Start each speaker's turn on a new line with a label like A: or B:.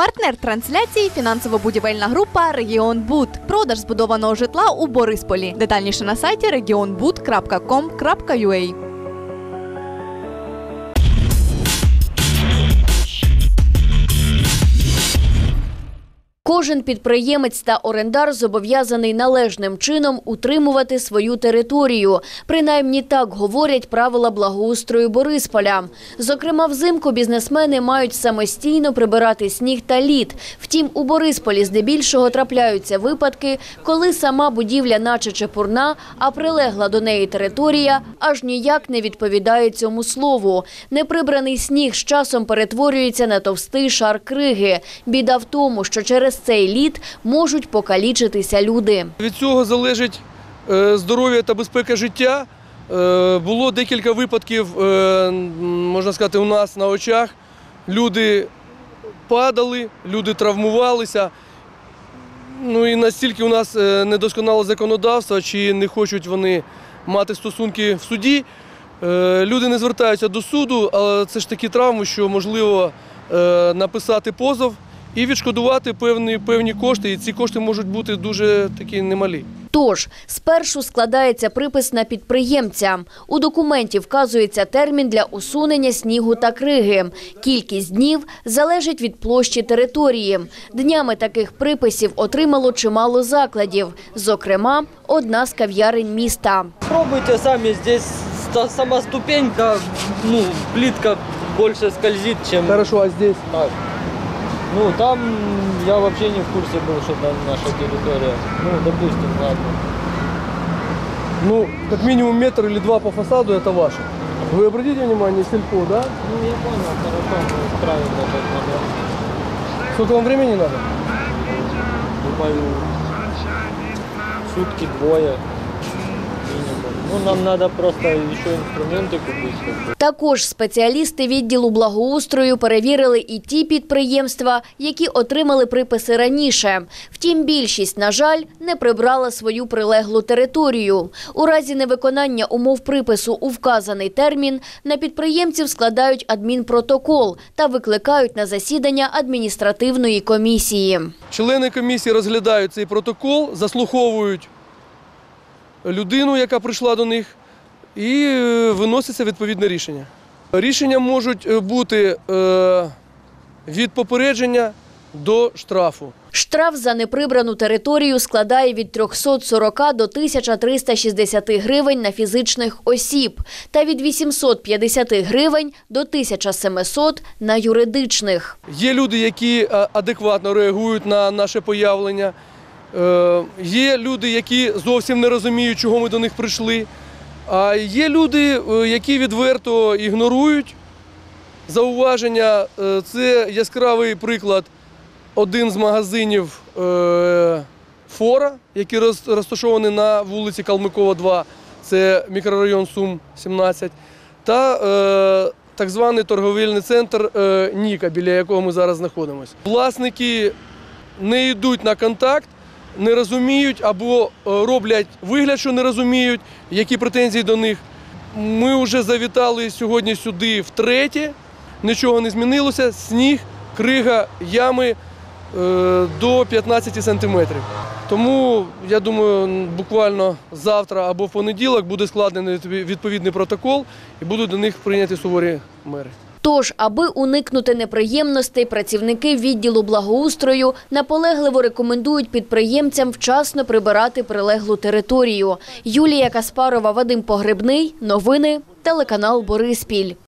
A: Партнер трансляції фінансово-будівельна група Регіон Буд. Продаж збудованого житла у Борисполі. Детальніше на сайті regionbud.com.ua.
B: Кожен підприємець та орендар зобов'язаний належним чином утримувати свою територію. Принаймні так говорять правила благоустрою Борисполя. Зокрема, взимку бізнесмени мають самостійно прибирати сніг та лід. Втім, у Борисполі здебільшого трапляються випадки, коли сама будівля наче чепурна, а прилегла до неї територія аж ніяк не відповідає цьому слову. Неприбраний сніг з часом перетворюється на товстий шар криги. Біда в тому, що через цей лід можуть покалічитися люди.
C: Від цього залежить е, здоров'я та безпека життя. Е, Було декілька випадків, е, можна сказати, у нас на очах. Люди падали, люди травмувалися. Ну і настільки у нас недосконале законодавство, чи не хочуть вони мати стосунки в суді. Люди не звертаються до суду, але це ж такі травми, що можливо написати позов і відшкодувати певні, певні кошти. І ці кошти можуть бути дуже такі немалі.
B: Тож, спершу складається припис на підприємця. У документі вказується термін для усунення снігу та криги. Кількість днів залежить від площі території. Днями таких приписів отримало чимало закладів. Зокрема, одна з кав'ярень міста.
D: Пробуйте сами, здесь сама ступенька, ну, плитка больше скользит, чем
C: Хорошо, а здесь?
D: так. Ну, там я вообще не в курсе был, что там наша территория. Ну, допустим, ладно.
C: Ну, как минимум метр или два по фасаду это ваше. Вы обратите внимание, сельпо, да?
D: Ну, я понял, хорошо, исправим этот момент.
C: Сколько вам времени надо?
D: Думаю, сутки двое. Ну, нам надо просто купить. как бы.
B: Також спеціалісти відділу благоустрою перевірили і ті підприємства, які отримали приписи раніше. Втім, більшість, на жаль, не прибрала свою прилеглу територію. У разі невиконання умов припису у вказаний термін на підприємців складають адмінпротокол та викликають на засідання адміністративної комісії.
C: Члени комісії розглядають цей протокол, заслуховують людину, яка прийшла до них, і е, виноситься відповідне рішення. Рішення можуть е, бути е, від попередження до штрафу.
B: Штраф за неприбрану територію складає від 340 до 1360 гривень на фізичних осіб та від 850 гривень до 1700 на юридичних.
C: Є люди, які адекватно реагують на наше появлення. Е, Є люди, які зовсім не розуміють, чого ми до них прийшли. А є люди, е, які відверто ігнорують зауваження. Е, Це яскравий приклад. Один з магазинів Фора, який розташований на вулиці Калмикова, 2, це мікрорайон Сум 17, та так званий торговельний центр Ніка, біля якого ми зараз знаходимося. Власники не йдуть на контакт, не розуміють або е, роблять вигляд, що не розуміють, які претензії до них. Ми вже завітали сьогодні сюди втретє, нічого не змінилося. Сніг, крига, ями е, до 15 сантиметрів. Тому я думаю, буквально завтра або в понеділок буде складений відпові- відповідний протокол і будуть до них прийняті суворі мери.
B: Тож, аби уникнути неприємностей, працівники відділу благоустрою наполегливо рекомендують підприємцям вчасно прибирати прилеглу територію. Юлія Каспарова, Вадим Погребний. Новини. Телеканал Бориспіль.